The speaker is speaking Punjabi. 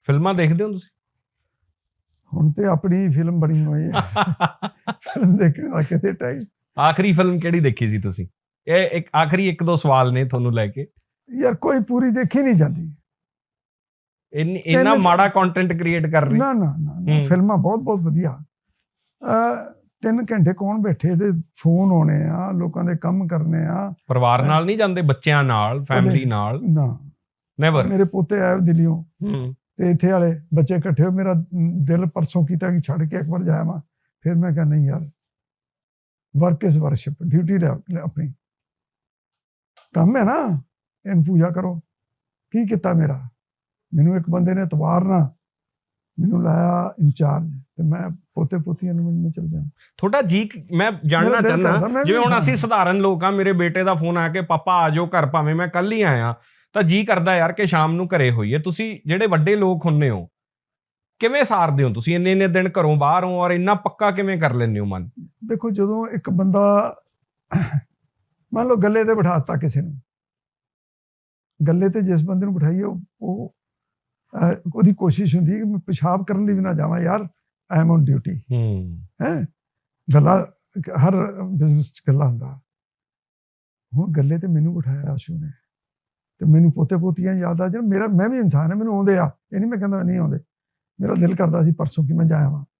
ਫਿਲਮਾਂ ਦੇਖਦੇ ਹੋ ਤੁਸੀਂ? ਹੁਣ ਤੇ ਆਪਣੀ ਫਿਲਮ ਬਣੀ ਹੋਈ ਹੈ। ਫਿਲਮ ਦੇਖਣ ਦਾ ਕਿਤੇ ਟਾਈਮ ਆਖਰੀ ਫਿਲਮ ਕਿਹੜੀ ਦੇਖੀ ਸੀ ਤੁਸੀਂ? ਇਹ ਇੱਕ ਆਖਰੀ ਇੱਕ ਦੋ ਸਵਾਲ ਨੇ ਤੁਹਾਨੂੰ ਲੈ ਕੇ। ਯਾਰ ਕੋਈ ਪੂਰੀ ਦੇਖੀ ਨਹੀਂ ਜਾਂਦੀ। ਇੰਨੀ ਮਾੜਾ ਕੰਟੈਂਟ ਕ੍ਰੀਏਟ ਕਰ ਰਹੀ। ਨਾ ਨਾ ਨਾ। ਫਿਲਮਾਂ ਬਹੁਤ ਬਹੁਤ ਵਧੀਆ। ਅ ਤਿੰਨ ਘੰਟੇ ਕੌਣ ਬੈਠੇ ਤੇ ਫੋਨ ਆਉਣੇ ਆ ਲੋਕਾਂ ਦੇ ਕੰਮ ਕਰਨੇ ਆ। ਪਰਿਵਾਰ ਨਾਲ ਨਹੀਂ ਜਾਂਦੇ? ਬੱਚਿਆਂ ਨਾਲ ਫੈਮਿਲੀ ਨਾਲ? ਨਾ। ਨੈਵਰ ਮੇਰੇ ਪੋਤੇ ਆਏ ਦਿੱਲੀੋਂ ਹੂੰ। ਤੇ ਇੱਥੇ ਵਾਲੇ ਬੱਚੇ ਇਕੱਠੇ ਹੋਏ ਮੇਰਾ ਦਿਲ ਪਰਸੋਂ ਕੀਤਾ ਕਿ ਛੱਡ ਕੇ ਇੱਕ ਵਾਰ ਮੈਂ ਫਿਰ ਮੈਂ ਕਿਹਾ ਨਹੀਂ ਯਾਰ ਵਰਕ ਇਜ਼ ਵਰਸ਼ਿਪ ਡਿਊਟੀ ਲੈ ਆਪਣੀ। ਕੰਮ ਹੈ ਨਾ ਇਹਨ ਪੂਜਾ ਕਰੋ। ਕੀ ਕੀਤਾ ਮੇਰਾ? ਮੈਨੂੰ ਇੱਕ ਬੰਦੇ ਨੇ ਇਤਵਾਰ ਨਾ ਮੈਨੂੰ ਲਾਇਆ ਇੰਚਾਰਜ ਤੇ ਮੈਂ ਪੋਤੇ ਪੋਤੀਆਂ ਨੂੰ ਮਿਲਣ ਚਲ ਜਾਣਾ। ਤੁਹਾਡਾ ਜੀ ਮੈਂ ਜਾਣਨਾ ਚਾਹਨਾ ਜਿਵੇਂ ਹੁਣ ਅਸੀਂ ਸਧਾਰਨ ਲੋਕ ਆ ਮੇਰੇ ਬੇਟੇ ਦਾ ਫੋਨ ਆਇਆ ਕਿ ਪਾਪਾ ਆ ਜਾਓ ਘਰ ਭਾਵੇਂ ਮੈਂ ਕੱਲ ਹੀ ਆਇਆ। ਤਾਂ ਜੀ ਕਰਦਾ ਯਾਰ ਕਿ ਸ਼ਾਮ ਨੂੰ ਘਰੇ ਹੋਈਏ। ਤੁਸੀਂ ਜਿਹੜੇ ਵੱਡੇ ਲੋਕ ਹੁੰਨੇ ਹੋ ਕਿਵੇਂ ਸਾਰਦੇ ਹੋ ਤੁਸੀਂ? ਇੰਨੇ ਇੰਨੇ ਦਿਨ ਘਰੋਂ ਬਾਹਰ ਹੋ ਔਰ ਇੰਨਾ ਪੱਕਾ ਕਿਵੇਂ ਕਰ ਲੈਂਦੇ ਹੋ ਮਨ? ਦੇਖੋ ਜਦੋਂ ਇੱਕ ਬੰਦਾ ਮੰਨ ਲਓ ਗੱਲੇ ਤੇ ਬਿਠਾਤਾ ਕਿਸੇ ਨੂੰ ਗੱਲੇ ਤੇ ਜਿਸ ਬੰਦੇ ਨੂੰ ਬਿਠਾਈਏ ਉਹ ਉਹਦੀ ਕੋਸ਼ਿਸ਼ ਹੁੰਦੀ ਹੈ ਕਿ ਮੈਂ ਪਿਸ਼ਾਬ ਕਰਨ ਲਈ ਵੀ ਨਾ ਜਾਵਾਂ। ਯਾਰ ਆਈ ਐਮ ਔਨ ਡਿਊਟੀ ਹੂੰ। ਹੈ? ਗੱਲਾਂ ਹਰ ਬਿਜ਼ਨਸ ਚ ਗੱਲਾਂ ਹੁੰਦਾ। ਹੁਣ ਗੱਲੇ ਤੇ ਮੈਨੂੰ ਬਿਠਾਇਆ ਆਸ਼ੂ ਨੇ। ਤੇ ਮੈਨੂੰ ਪੋਤੇ ਪੋਤੀਆਂ ਯਾਦ ਆ ਜਾਣ। ਮੇਰਾ ਮੈਂ ਵੀ ਇਨਸਾਨ ਹਾਂ, ਮੈਨੂੰ ਆਉਂਦੇ ਆ। ਇਹ ਨਹੀਂ ਮੈਂ ਕਹਿੰਦਾ ਨਹੀਂ ਆਉਂਦੇ। ਮੇਰਾ ਦਿਲ ਕਰਦਾ ਸੀ ਪਰਸੋਂ ਕਿ ਮੈਂ ਜਾਇਆ ਵਾਂ